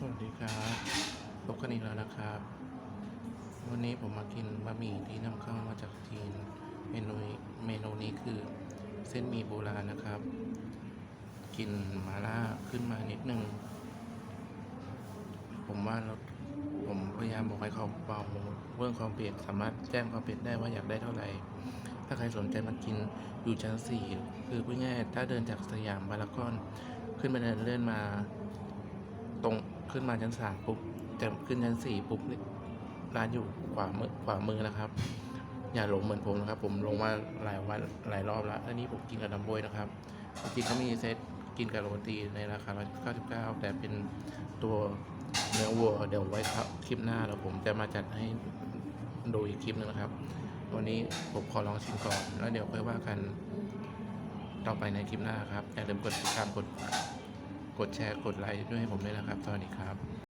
สวัสดีครับพบกันอีกแล้วนะครับ วันนี้ผมมากินบะหมี่ที่นำเข้ามาจากจีน เมนูเมนูนี้คือเส้นหมี่โบราณนะครับ กินมาล่าขึ้นมานิดนึง ผมว่าเราผมพยายามบอกให้เขาเบาเรื่องความเผ็ดสามารถแจ้งความเผ็ดได้ว่าอยากได้เท่าไหร่ ถ้าใครสนใจมากินอยู่ชั้นสี่คือพูดง่ายถ้าเดินจากสยามพารากอนขึ้นไปเดินเลื่อนมาตรง ขึ้นมาชั้นสามปุ๊บจะขึ้นชั้นสี่ปุ๊บร้านอยู่ขวามือขวามือนะครับ อย่าหลงเหมือนผมนะครับ ผมลงมาหลายวันหลายรอบแล้วอันนี้ผมกินกับน้ำบวยนะครับจริงเขามีเซตกินกับโรตีในราคา199 แต่เป็นตัวเนื้อวัวเดี๋ยวไว้ครับคลิปหน้าแล้วผมจะมาจัดให้ดูอีกคลิปหนึงนะครับ วันนี้ผมขอลองชิมก่อน แล้วเดี๋ยวค่อยว่ากันต่อไปในคลิปหน้าครับ อย่าลืมกดติดตามกด กดแชร์กดไลค์ด้วยให้ผมด้วยนะครับ สวัสดีครับ